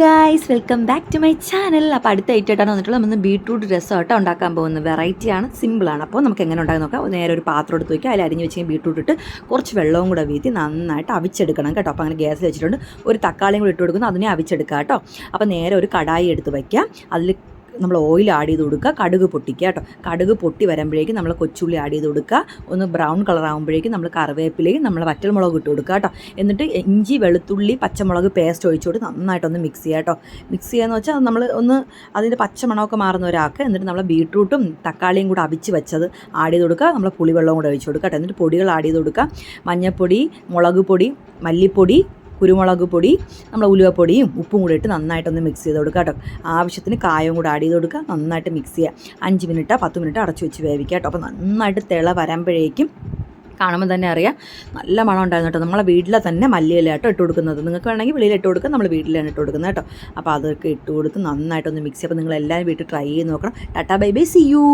Guys welcome back to my channel അപ്പോൾ അടുത്ത ഐറ്റായിട്ടാണ് വന്നിട്ടുള്ളത് നമ്മൾ ബീട്രൂട്ട് രസമായിട്ട് ഉണ്ടാക്കാൻ പോകുന്നത്. വെറൈറ്റിയാണ് സിമ്പിളാണ് അപ്പോൾ നമുക്ക് എങ്ങനെ ഉണ്ടാക്കി നോക്കാം. നേരെ ഒരു പാത്രം എടുത്ത് വയ്ക്കുക അതിൽ അരിഞ്ഞ് വെച്ച് ബീട്രൂട്ട് ഇട്ട് കുറച്ച് വെള്ളവും കൂടെ വീത്തി നന്നായിട്ട് അവിച്ചെടുക്കണം കേട്ടോ. അപ്പോൾ അങ്ങനെ ഗ്യാസ് വെച്ചിട്ടുണ്ട്. ഒരു തക്കാളിയും കൂടി ഇട്ട് കൊടുക്കുന്നു. അതിനെ അവിച്ചെടുക്കുക കേട്ടോ. അപ്പോൾ നേരെ ഒരു കടായി എടുത്ത് വയ്ക്കുക അതിൽ നമ്മൾ ഓയിൽ ആഡ് ചെയ്ത് കൊടുക്കുക. കടുക് പൊട്ടിക്കുക കേട്ടോ. കടുക് പൊട്ടി വരുമ്പോഴേക്കും നമ്മൾ കൊച്ചുള്ളി ആഡ് ചെയ്ത് കൊടുക്കുക. ഒന്ന് ബ്രൗൺ കളർ ആകുമ്പോഴേക്കും നമ്മൾ കറിവേപ്പിലേക്ക് നമ്മൾ വറ്റൽമുളക് ഇട്ട് കൊടുക്കുക കേട്ടോ. എന്നിട്ട് ഇഞ്ചി വെളുത്തുള്ളി പച്ചമുളക് പേസ്റ്റ് ഒഴിച്ചു കൊടുത്ത് നന്നായിട്ടൊന്ന് മിക്സ് ചെയ്യുക കേട്ടോ. മിക്സ് ചെയ്യാന്ന് വെച്ചാൽ നമ്മൾ ഒന്ന് അതിന്റെ പച്ചമണമൊക്കെ മാറുന്ന ഒരാൾക്ക് എന്നിട്ട് നമ്മൾ ബീട്രൂട്ടും തക്കാളിയും കൂടെ അവിച്ച് വെച്ചത് ആഡ് ചെയ്ത് കൊടുക്കുക. നമ്മൾ പുളിവെള്ളവും കൂടെ ഒഴിച്ച് കൊടുക്കുക കേട്ടോ. എന്നിട്ട് പൊടികൾ ആഡ് ചെയ്ത് കൊടുക്കുക. മഞ്ഞൾപ്പൊടി മുളക് പൊടി മല്ലിപ്പൊടി കുരുമുളക് പൊടി നമ്മൾ ഉലുവപ്പൊടിയും ഉപ്പും കൂടി ഇട്ട് നന്നായിട്ടൊന്ന് മിക്സ് ചെയ്ത് കൊടുക്കുക കേട്ടോ. ആവശ്യത്തിന് കായവും കൂടെ ആഡ് ചെയ്ത് കൊടുക്കുക. നന്നായിട്ട് മിക്സ് ചെയ്യുക. അഞ്ച് മിനിറ്റ് പത്ത് മിനിറ്റ് അടച്ചു വെച്ച് വേവിക്കുക കേട്ടോ. അപ്പോൾ നന്നായിട്ട് തിള വരുമ്പോഴേക്കും കാണുമ്പോൾ തന്നെ അറിയാം നല്ല മണം ഉണ്ടായിരുന്നു കേട്ടോ. നമ്മളെ വീട്ടിലെ തന്നെ മല്ലിയില ഇട്ട് കൊടുക്കുന്നത്. നിങ്ങൾക്ക് വേണമെങ്കിൽ വെളിയിൽ ഇട്ട് കൊടുക്കുക നമ്മൾ വീട്ടിലാണ് ഇട്ട് കൊടുക്കുന്നത് കേട്ടോ. അപ്പോൾ അതൊക്കെ ഇട്ട് കൊടുത്ത് നന്നായിട്ടൊന്ന് മിക്സ് അപ്പോൾ നിങ്ങൾ എല്ലാവരും വീട്ടിൽ ട്രൈ ചെയ്ത് നോക്കണം. Tata bye bye see you